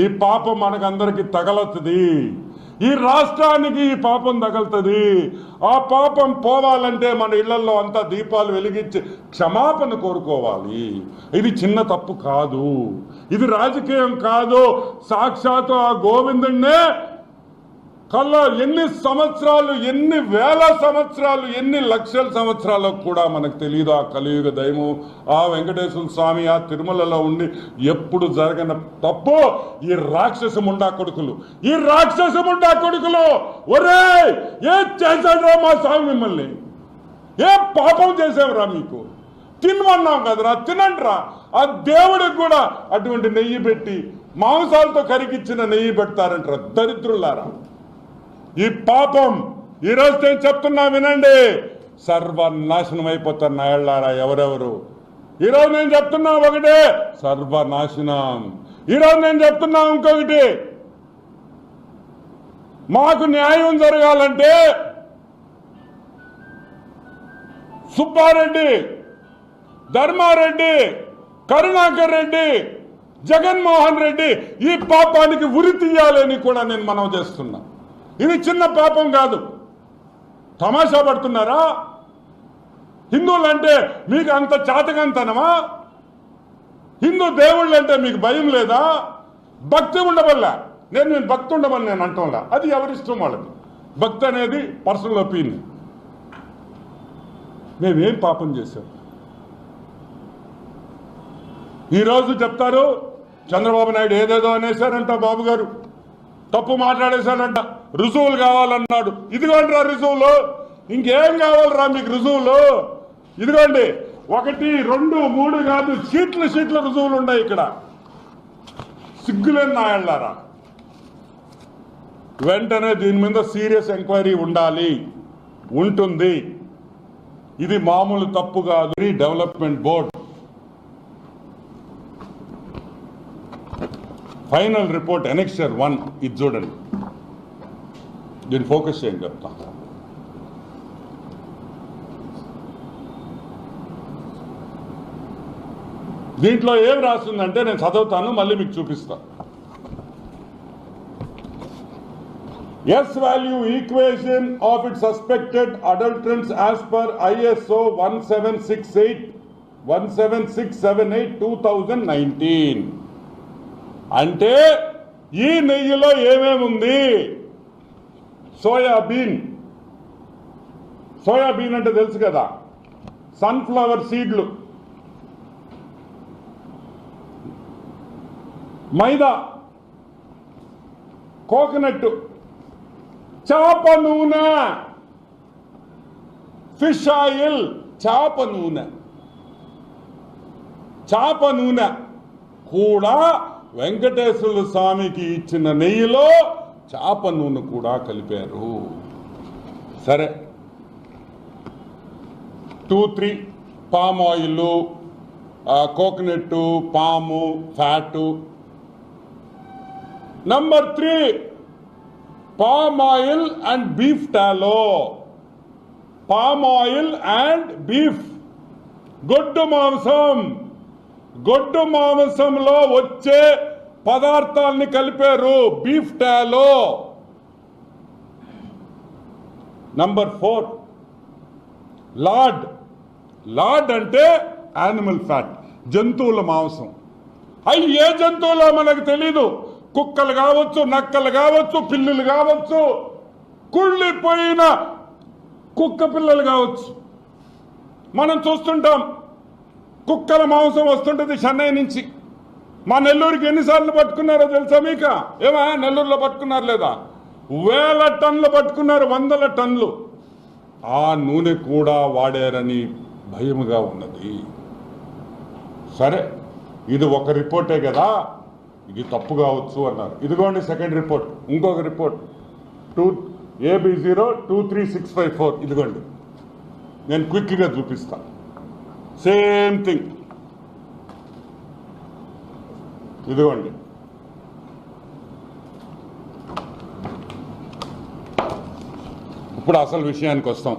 ఈ పాపం మనకందరికి తగలతుంది ఈ రాష్ట్రానికి ఈ పాపం తగలుతుంది ఆ పాపం పోవాలంటే మన ఇళ్ళలో అంతా దీపాలు వెలిగించి క్షమాపణ కోరుకోవాలి. ఇది చిన్న తప్పు కాదు. ఇది రాజకీయం కాదు. సాక్షాత్తు ఆ గోవిందుణ్ణే కల్లా ఎన్ని సంవత్సరాలు ఎన్ని వేల సంవత్సరాలు ఎన్ని లక్షల సంవత్సరాలు కూడా మనకు తెలియదు ఆ కలియుగ దైవం. ఆ వెంకటేశ్వర స్వామి ఆ తిరుమలలో ఉండి ఎప్పుడు జరగని తప్పు ఈ రాక్షస ముండా కొడుకులు. ఈ రాక్షస ముండా కొడుకులు! ఒరే ఏ చేశాడ్రా మా స్వామి మిమ్మల్ని? ఏ పాపం చేసావురా మీకు? తినమన్నాం కదరా తినండిరా. ఆ దేవుడికి కూడా అటువంటి నెయ్యి పెట్టి మాంసాలతో కరిగిచ్చిన నెయ్యి పెడతారంటారా దరిద్రులారా? ఈ పాపం ఈరోజు నేను చెప్తున్నా వినండి. సర్వనాశనం అయిపోతారు నాయళ్ళారా ఎవరెవరు? ఈరోజు నేను చెప్తున్నా ఒకటే సర్వనాశనం. ఈరోజు నేను చెప్తున్నా ఇంకొకటి. మాకు న్యాయం జరగాలంటే సుబ్బారెడ్డి ధర్మారెడ్డి కరుణాకర్ రెడ్డి జగన్మోహన్ రెడ్డి ఈ పాపానికి ఉరి తీయాలని కూడా నేను మనం చేస్తున్నా. ఇది చిన్న పాపం కాదు. తమాషా పడుతున్నారా? హిందువులు అంటే మీకు అంత చాతకంతనమా? హిందూ దేవుళ్ళు అంటే మీకు భయం లేదా? భక్తి ఉండవల్ల? నేను నేను భక్తి ఉండమని నేను అంటంలా. అది ఎవరిష్టం వాళ్ళకి భక్తి అనేది పర్సనల్ ఒపీనియన్. మేమేం పాపం చేశాం? ఈరోజు చెప్తారు చంద్రబాబు నాయుడు ఏదేదో అనేశారంట బాబు గారు తప్పు మాట్లాడేశారంట. రుజువులు కావాలన్నాడు. ఇదిగోండి రా రుజువులు. ఇంకేం కావాలరా మీకు రుజువులు? ఇదిగోండి. ఒకటి రెండు మూడు కాదు సీట్ల సీట్ల రుజువులు ఉన్నాయి ఇక్కడ. సిగ్గులేని నాయళ్ళారా? వెంటనే దీని మీద సీరియస్ ఎంక్వైరీ ఉండాలి. ఉంటుంది. ఇది మామూలు తప్పు కాదు. Development board. Final report annexure one. ఇది చూడండి. దీన్ని ఫోకస్ చేయండి చెప్తా దీంట్లో ఏం రాస్తుందంటే నేను చదువుతాను మళ్ళీ మీకు చూపిస్తా. S value equation of it suspected adulterants as per ISO one seven six eight one seven six seven eight two thousand nineteen అంటే ఈ నెయ్యిలో ఏమేమి ఉంది సోయాబీన్. సోయాబీన్ అంటే తెలుసు కదా. సన్ఫ్లవర్ సీడ్లు. మైదా. కోకోనట్. చేప నూనె. Fish oil. చేప నూనె. చేప నూనె. కూడా వెంకటేశ్వర స్వామికి ఇచ్చిన నెయ్యిలో చేప నూనె కూడా కలిపారు. సరే. Two three palm oil coconut palm fat. Number three palm oil and beef tallow. Palm oil and beef. గొడ్డు మాంసం. గొడ్డు మాంసంలో వచ్చే పదార్థాల్ని కలిపారు beef tallow. Number four lard lard అంటే యానిమల్ ఫ్యాట్ జంతువుల మాంసం. అవి ఏ జంతువులో మనకు తెలీదు? కుక్కలు కావచ్చు నక్కలు కావచ్చు పిల్లులు కావచ్చు. కుళ్ళిపోయిన కుక్క పిల్లలు కావచ్చు. మనం చూస్తుంటాం కుక్కల మాంసం వస్తుంటుంది చెన్నై నుంచి. మా నెల్లూరుకి ఎన్నిసార్లు పట్టుకున్నారో తెలుసా మీక? ఏమా నెల్లూరులో పట్టుకున్నారు లేదా? వేల టన్లు పట్టుకున్నారు వందల టన్నులు. ఆ నూనె కూడా వాడారని భయముగా ఉన్నది. సరే ఇది ఒక రిపోర్టే కదా? ఇది తప్పు కావచ్చు అన్నారు. ఇదిగోండి సెకండ్ రిపోర్ట్ ఇంకొక report. Two A B zero two three six five four. ఇదిగోండి. నేను క్విక్గా చూపిస్తాను సేమ్ థింగ్. ఇదిగోండి. ఇప్పుడు అసలు విషయానికి వస్తాం.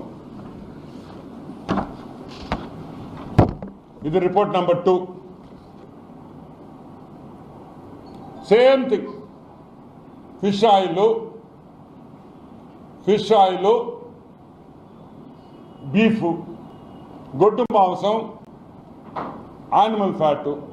ఇది report number two. Same thing. Fish oil fish oil beef గొడ్డు మాంసం యానిమల్ ఫ్యాట్.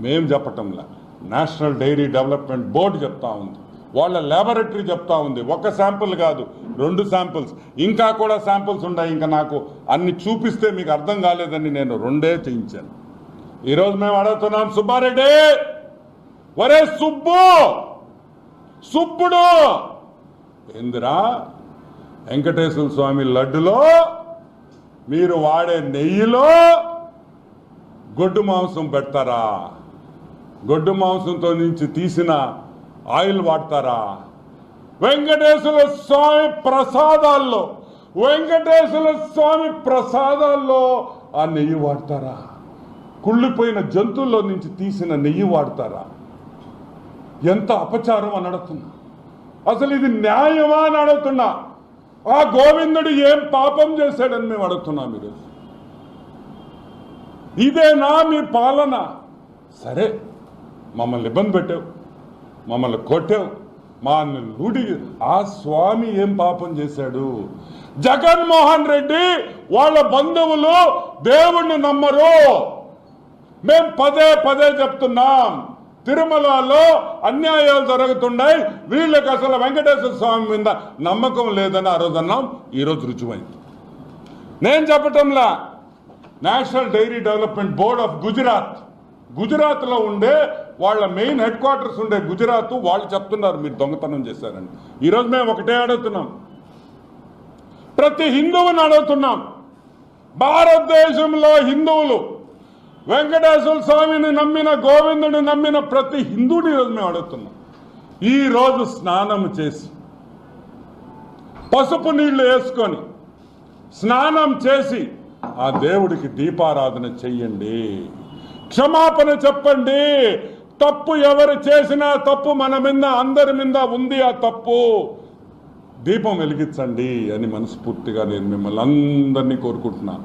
మేం చెప్పటంలా. నేషనల్ డైరీ డెవలప్మెంట్ బోర్డు చెప్తా ఉంది. వాళ్ళ ల్యాబొరేటరీ చెప్తా ఉంది. ఒక శాంపుల్ కాదు రెండు శాంపుల్స్. ఇంకా కూడా శాంపుల్స్ ఉన్నాయి. ఇంకా నాకు అన్ని చూపిస్తే మీకు అర్థం కాలేదని నేను రెండే చేయించాను. ఈరోజు మేము అడుగుతున్నాం సుబ్బారెడ్డి! ఒరే సుబ్బు! సుబ్బుడు! ఏందిరా? వెంకటేశ్వర స్వామి లడ్డులో మీరు వాడే నెయ్యిలో గొడ్డు మాంసం పెడతారా? గొడ్డు మాంసంతో నుంచి తీసిన ఆయిల్ వాడతారా? వెంకటేశ్వర స్వామి ప్రసాదాల్లో వెంకటేశ్వర స్వామి ప్రసాదాల్లో ఆ నెయ్యి వాడతారా? కుళ్ళిపోయిన జంతువుల్లో నుంచి తీసిన నెయ్యి వాడతారా? ఎంత అపచారం అని అడుగుతున్నా. అసలు ఇది న్యాయమా అని అడుగుతున్నా. ఆ గోవిందుడు ఏం పాపం చేశాడని మేము అడుగుతున్నాం ఈరోజు ఇదేనా మీ పాలన? సరే మమ్మల్ని ఇబ్బంది పెట్టావు మమ్మల్ని కొట్టావు మా లూడి ఆ స్వామి ఏం పాపం చేశాడు? జగన్మోహన్ రెడ్డి వాళ్ళ బంధువులు దేవుణ్ణి నమ్మరు. మేం పదే పదే చెప్తున్నాం తిరుమలలో అన్యాయాలు జరుగుతున్నాయి వీళ్ళకి అసలు వెంకటేశ్వర స్వామి మీద నమ్మకం లేదని ఆ రోజు అన్నాం ఈరోజు రుజువైంది. నేను చెప్పటంలా national dairy development board of Gujarat గుజరాత్లో ఉండే వాళ్ళ మెయిన్ హెడ్ క్వార్టర్స్ ఉండే గుజరాత్ వాళ్ళు చెప్తున్నారు మీరు దొంగతనం చేశారని. ఈరోజు మేము ఒకటే అడుగుతున్నాం. ప్రతి హిందువుని అడుగుతున్నాం. భారతదేశంలో హిందువులు వెంకటేశ్వర స్వామిని నమ్మిన గోవిందుని నమ్మిన ప్రతి హిందువుని ఈరోజు మేము అడుగుతున్నాం. ఈ రోజు స్నానం చేసి పసుపు నీళ్ళు వేసుకొని స్నానం చేసి ఆ దేవుడికి దీపారాధన చెయ్యండి. క్షమాపణ చెప్పండి. తప్పు ఎవరు చేసినా తప్పు మన మీద అందరి మీద ఉంది ఆ తప్పు. దీపం వెలిగించండి అని మనస్ఫూర్తిగా నేను మిమ్మల్ని అందరినీ కోరుకుంటున్నాను.